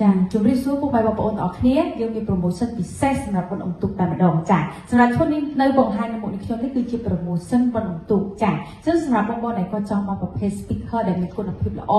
ចាជម្រាបសួរពុកម៉ែបងប្អូនទាំងអស់គ្នាយើងមាន promotion ពិសេសសម្រាប់បុណ្យអុំទូកតែម្ដងចាសម្រាប់ឈុតនេះនៅបង្ហាញនៅមុខនេះខ្ញុំនេះគឺជា promotion បុណ្យអុំទូកចាអញ្ចឹងសម្រាប់បងប្អូនដែលគាត់ចង់មកប្រភេទ speaker ដែលមានគុណភាពល្អ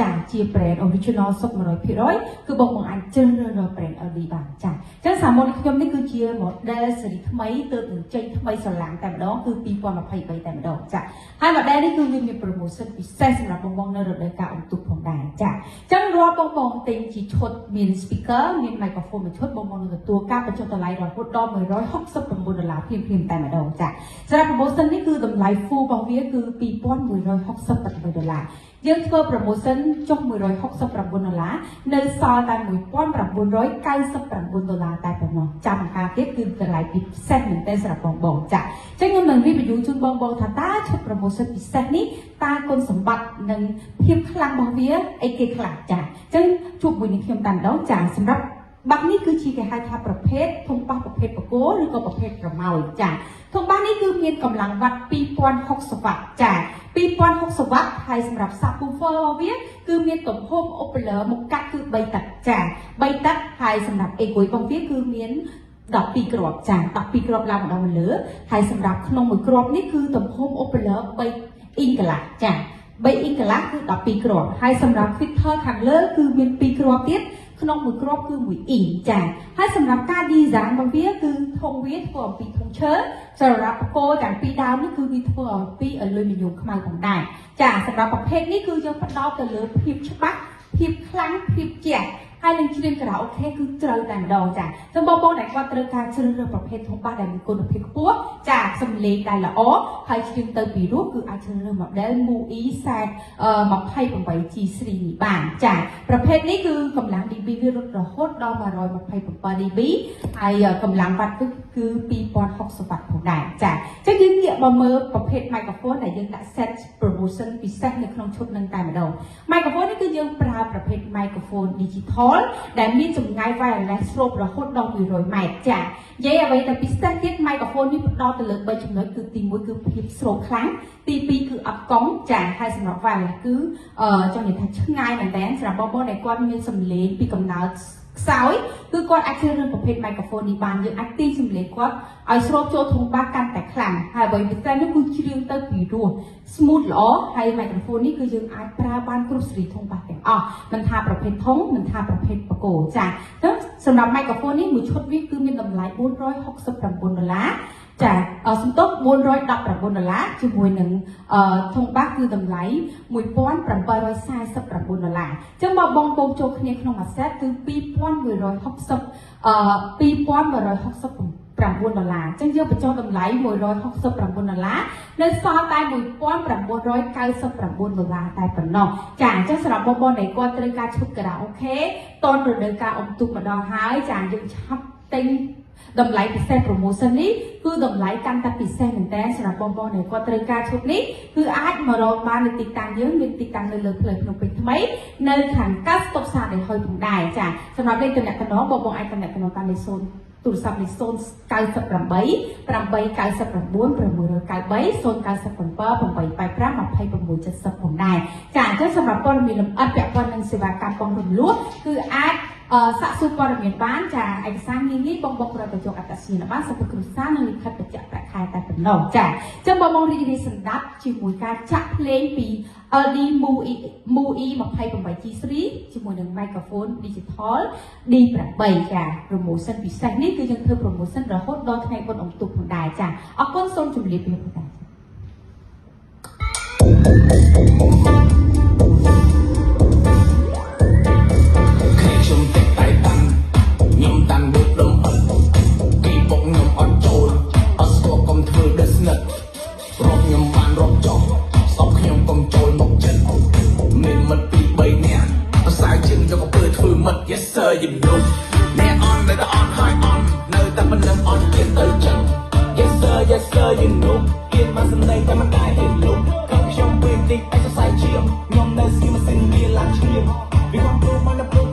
ចាជា brand original សុខ100%គឺបងប្អូនអាចជ្រើសរើសរក brand LD បានចាអញ្ចឹងសាមុខនេះខ្ញុំនេះគឺជា model ស៊េរីថ្មីទើបនឹងចេញថ្មីស្រឡាំងតែម្ដងគឺ2023តែម្ដងចាហើយ model នេះគឺវាមាន promotion ពិសេសសម្រាប់បងប្អូននៅរដូវកាលអុំទូកផងដែរចាអញ្ចឹងរាល់បងប្អូនទិញជាឈុតមាន speaker មាន microphone មួយឈុតបងប្អូននឹងទទួលការបញ្ចុះតម្លៃរហូតដល់169ដុល្លារភ្លាមៗតែម្ដងចាសម្រាប់ promotion នេះគឺតម្លៃ full របស់វាគឺ2168ដុល្លារ យើងធ្វើ promotion ចុះ169ដុល្លារនៅសល់តែ1999ដុល្លារតែប៉ុណ្ណោះចាំបង្ការទៀតគឺតម្លៃពិសេសមែនទែនសម្រាប់បងបងចាអញ្ចឹងខ្ញុំនឹង review ជូនបងបងថាតើឈុត promotion ពិសេសនេះតើគុណសម្បត្តិនិងភាពខ្លាំងរបស់វាអីគេខ្លះចាអញ្ចឹងជួបមួយនេះខ្ញុំតែម្ដងចាសម្រាប់ បាក់នេះគឺជាគេហៅថាប្រភេទធុងបាសប្រភេទបកគោឬក៏ប្រភេទប្រម៉ោយចាធុងបាសនេះគឺមានកម្លាំងវ៉ាត់2060វ៉ាត់ចា2060វ៉ាត់ហើយសម្រាប់ subwoofer របស់វាគឺមានទំហំ Opler មុខកាត់គឺ3ទឹកចា3ទឹកហើយសម្រាប់ equal របស់វាគឺមាន12គ្រាប់ចា12គ្រាប់ឡើងម្ដងមកលើហើយសម្រាប់ក្នុងមួយគ្រាប់នេះគឺទំហំ Opler 3អ៊ីងកន្លះចា3អ៊ីងកន្លះគឺ12គ្រាប់ហើយសម្រាប់ filter ខាងលើគឺមាន2គ្រាប់ទៀត ក្នុងមួយគ្រាប់គឺ1អ៊ីងចាហើយសម្រាប់ការ design របស់វាគឺធុងវាធ្វើអំពីធុងឈើសម្រាប់បកោទាំងពីរដើមនេះគឺវាធ្វើអំពីអលុយមីញ៉ូមខ្មៅផងដែរចាសម្រាប់ប្រភេទនេះគឺយើងផ្ដោតទៅលើភាពច្បាស់ភាពខ្លាំងភាពជាក់ ហើយនឹងច្រៀងខារ៉ាអូខេគឺត្រូវតែម្ដងចាចឹងបងប្អូនដែលគាត់ត្រូវការជ្រើសរើសប្រភេទធុងបាសដែលមានគុណភាពខ្ពស់ចាសំឡេងដែលល្អហើយច្រៀងទៅពីរោះគឺអាចជ្រើសរើស model MUI 28G3 នេះបានចាប្រភេទនេះគឺកម្លាំង dB វារត់រហូតដល់ 127 dB ហើយកម្លាំងវ៉ាត់គឺគឺ2060វ៉ាត់ផងដែរចាចឹងយើងងាកមកមើលប្រភេទ microphone ដែលយើងដាក់ set promotion ពិសេសនៅក្នុងឈុតនឹងតែម្ដង microphone នេះគឺយើងប្រើប្រភេទ microphone digital ដែលមានចម្ងាយ wireless ស្រូបរហូតដល់200ម៉ែត្រចានិយាយអ្វីទៅពិសេសទៀត microphone នេះផ្ដោតទៅលើ3ចំណុចគឺទី1គឺភាពស្រូបខ្លាំងទី2គឺអត់កង់ចាហើយសម្រាប់ wireless គឺអឺចង់និយាយថាឆ្ងាយមែនតើសម្រាប់បងប្អូនដែលគាត់មានសំឡេងពីកំណើត ខ្សោយគឺគាត់អាចជ្រើសរើសប្រភេទ microphone នេះបានយើងអាចទាញសំឡេងគាត់ឲ្យស្រូបចូលធុងបាសកាន់តែខ្លាំងហើយអ្វីពិសេសនោះគឺជ្រៀងទៅពីរោះ smooth ល្អហើយ microphone នេះគឺយើងអាចប្រើបានគ្រប់សេរីធុងបាសទាំងអស់មិនថាប្រភេទធុងមិនថាប្រភេទបកគោចាអញ្ចឹងសម្រាប់ microphone នេះមួយឈុតវាគឺមានតម្លៃ469ដុល្លារ ចាអឺសំទុក419ដុល្លារជាមួយនឹងអឺធុងបាសគឺតម្លៃ1749ដុល្លារអញ្ចឹងបើបងបងចូលគ្នាក្នុងមួយ set គឺ2160អឺ2169ដុល្លារអញ្ចឹងយើងបញ្ចុះតម្លៃ169ដុល្លារនៅសល់តែ1999ដុល្លារតែប៉ុណ្ណោះចាអញ្ចឹងសម្រាប់បងប្អូនដែលគាត់ត្រូវការឈុតការ៉ាអូខេតនរដូវកាលអុំទូកម្ដងហើយចាយើងឆាប់ទិញ តម្លៃពិសេស promotion នេះគឺតម្លៃកាន់តែពិសេសមែនតើសម្រាប់បងប្អូនដែលគាត់ត្រូវការឈុតនេះគឺអាចមករកបាននៅទីតាំងយើងមានទីតាំងនៅលើផ្លូវភ្នំពេញថ្មីនៅខាងកាស្តុបសាដែលហុយផងដែរចាសម្រាប់លេខតំណែងបងប្អូនអាចតំណែងតាមលេខ0ទូរស័ព្ទលេខ098 899 693 097 885 2670ផងដែរចាអញ្ចឹងសម្រាប់ព័ត៌មានលម្អិតពាក់ព័ន្ធនឹងសេវាកម្មបងរំលោះគឺអាចអឺ សាកសួរព័ត៌មានបានចាឯកសារងាយងាយបងបងប្រតិយកអត្តសញ្ញាណប័ណ្ណសុភគ្រួសារនិងលិខិតបញ្ជាក់ប្រាក់ខែតែប៉ុណ្ណោះចាអញ្ចឹងបងបងរីករាយសម្ដាប់ជាមួយការចាក់ភ្លេងពី LD MUI MUI 28G3 ជាមួយនឹង microphone digital D8 ចា promotion ពិសេសនេះគឺយើងធ្វើ promotion រហូតដល់ថ្ងៃបុណ្យអុំទូកផងដែរចាអរគុណសូមជម្រាបលាផងដែរខ្ញុំ យំនោះអ្នកអននៅតែអនហើយអននៅតែមិននឹងអនទៀតទៅចឹង Yes sir yes sir you know គៀនមកសំដីតែមិនដែរទៀតលោកខ្ញុំពេលទី exercise ជាខ្ញុំនៅស្គីម៉ាស៊ីនវាឡើងឈាមវាកំពុងមកនៅ